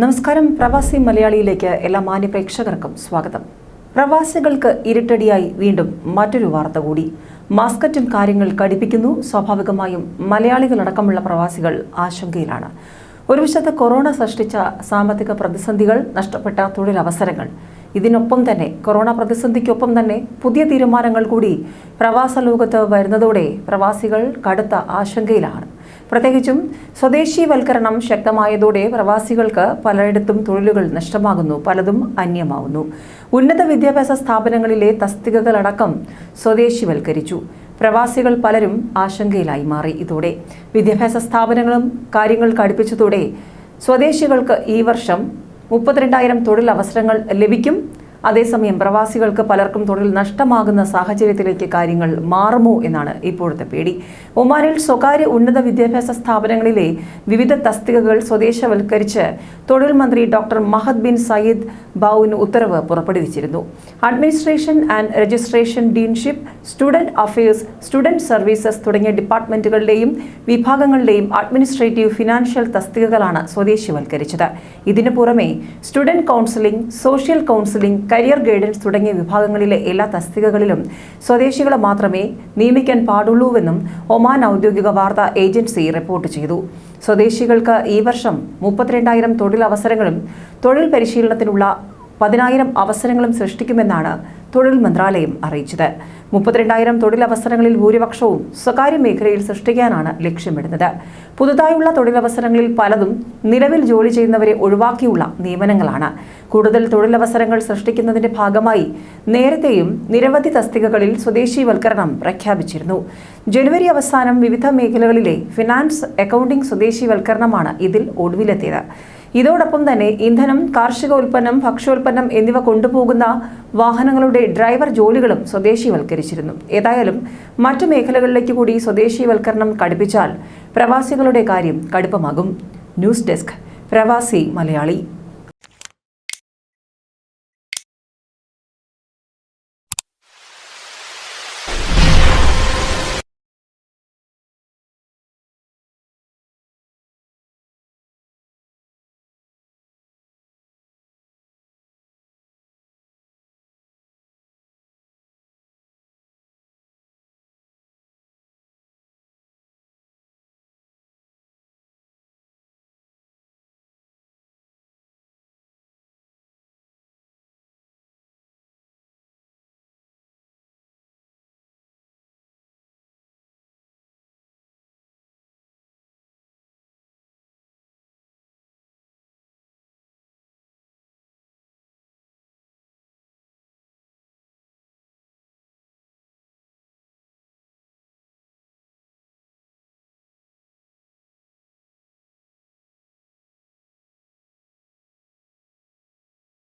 നമസ്കാരം. പ്രവാസി മലയാളിയിലേക്ക് എല്ലാ മാന്യപ്രേക്ഷകർക്കും സ്വാഗതം. പ്രവാസികൾക്ക് ഇരുട്ടടിയായി വീണ്ടും മറ്റൊരു വാർത്ത കൂടി. മാസ്കറ്റും കാര്യങ്ങൾ കടിപ്പിക്കുന്നു. സ്വാഭാവികമായും മലയാളികളടക്കമുള്ള പ്രവാസികൾ ആശങ്കയിലാണ്. ഒരു വശത്ത് കൊറോണ സൃഷ്ടിച്ച സാമ്പത്തിക പ്രതിസന്ധികൾ നഷ്ടപ്പെട്ട തൊഴിലവസരങ്ങൾ. ഇതിനൊപ്പം തന്നെ കൊറോണ പ്രതിസന്ധിക്കൊപ്പം തന്നെ പുതിയ തീരുമാനങ്ങൾ കൂടി പ്രവാസ ലോകത്ത് വരുന്നതോടെ പ്രവാസികൾ കടുത്ത ആശങ്കയിലാണ്. പ്രത്യേകിച്ചും സ്വദേശീവൽക്കരണം ശക്തമായതോടെ പ്രവാസികൾക്ക് പലയിടത്തും തൊഴിലുകൾ നഷ്ടമാകുന്നു പലതും അന്യമാവുന്നു. ഉന്നത വിദ്യാഭ്യാസ സ്ഥാപനങ്ങളിലെ തസ്തികകളടക്കം സ്വദേശിവൽക്കരിച്ചു. പ്രവാസികൾ പലരും ആശങ്കയിലായി മാറി ഇതോടെ. വിദ്യാഭ്യാസ സ്ഥാപനങ്ങളും കാര്യങ്ങൾ കടുപ്പിച്ചതോടെ സ്വദേശികൾക്ക് ഈ വർഷം മുപ്പത്തിരണ്ടായിരം തൊഴിലവസരങ്ങൾ ലഭിക്കും. അതേസമയം പ്രവാസികൾക്ക് പലർക്കും തൊഴിൽ നഷ്ടമാകുന്ന സാഹചര്യത്തിലേക്ക് കാര്യങ്ങൾ മാറുമോ എന്നാണ് ഇപ്പോഴത്തെ പേടി. ഒമാനിൽ സ്വകാര്യ ഉന്നത വിദ്യാഭ്യാസ സ്ഥാപനങ്ങളിലെ വിവിധ തസ്തികകൾ സ്വദേശവൽക്കരിച്ച് തൊഴിൽ മന്ത്രി ഡോക്ടർ മഹദ് ബിൻ സയ്യിദ് ബാവുന് ഉത്തരവ് പുറപ്പെടുവിച്ചിരുന്നു. Administration and registration deanship student affairs student services തുടങ്ങിയ ഡിപ്പാർട്ട്മെന്റുകളുടെയും വിഭാഗങ്ങളുടെയും അഡ്മിനിസ്ട്രേറ്റീവ് ഫിനാൻഷ്യൽ തസ്തികകളാണ് സ്വദേശിവൽക്കരിച്ചത്. ഇതിനു പുറമെ student counselling social counselling career guidance തുടങ്ങിയ വിഭാഗങ്ങളിലെ എല്ലാ തസ്തികകളിലും സ്വദേശികളെ മാത്രമേ നിയമിക്കാൻ പാടുള്ളൂവെന്നും ഒമാൻ ഔദ്യോഗിക വാർത്താ ഏജൻസി റിപ്പോർട്ട് ചെയ്തു. സ്വദേശികൾക്ക് ഈ വർഷം മുപ്പത്തിരണ്ടായിരം തൊഴിലവസരങ്ങളും തൊഴിൽ പരിശീലനത്തിനുള്ള പതിനായിരം അവസരങ്ങളും സൃഷ്ടിക്കുമെന്നാണ് തൊഴിൽ മന്ത്രാലയം അറിയിച്ചത്. മുപ്പത്തിരണ്ടായിരം തൊഴിലവസരങ്ങളിൽ ഭൂരിപക്ഷവും സ്വകാര്യ മേഖലയിൽ സൃഷ്ടിക്കാനാണ് ലക്ഷ്യമിടുന്നത്. പുതുതായുള്ള തൊഴിലവസരങ്ങളിൽ പലതും നിലവിൽ ജോലി ചെയ്യുന്നവരെ ഒഴിവാക്കിയുള്ള നിയമനങ്ങളാണ്. കൂടുതൽ തൊഴിലവസരങ്ങൾ സൃഷ്ടിക്കുന്നതിന്റെ ഭാഗമായി നേരത്തെയും നിരവധി തസ്തികകളിൽ സ്വദേശീവൽക്കരണം പ്രഖ്യാപിച്ചിരുന്നു. ജനുവരി അവസാനം വിവിധ മേഖലകളിലെ ഫിനാൻസ് അക്കൗണ്ടിംഗ് സ്വദേശീവൽക്കരണമാണ് ഇതിൽ ഒടുവിലെത്തിയത്. ഇതോടൊപ്പം തന്നെ ഇന്ധനം കാർഷിക ഉൽപ്പന്നം ഭക്ഷ്യോൽപ്പന്നം എന്നിവ കൊണ്ടുപോകുന്ന വാഹനങ്ങളുടെ ഡ്രൈവർ ജോലികളും സ്വദേശീവൽക്കരിച്ചിരുന്നു. ഏതായാലും മറ്റു മേഖലകളിലേക്ക് കൂടി സ്വദേശീവൽക്കരണം കടുപ്പിച്ചാൽ പ്രവാസികളുടെ കാര്യം കടുപ്പമാകും. ന്യൂസ് ഡെസ്ക് പ്രവാസി മലയാളി.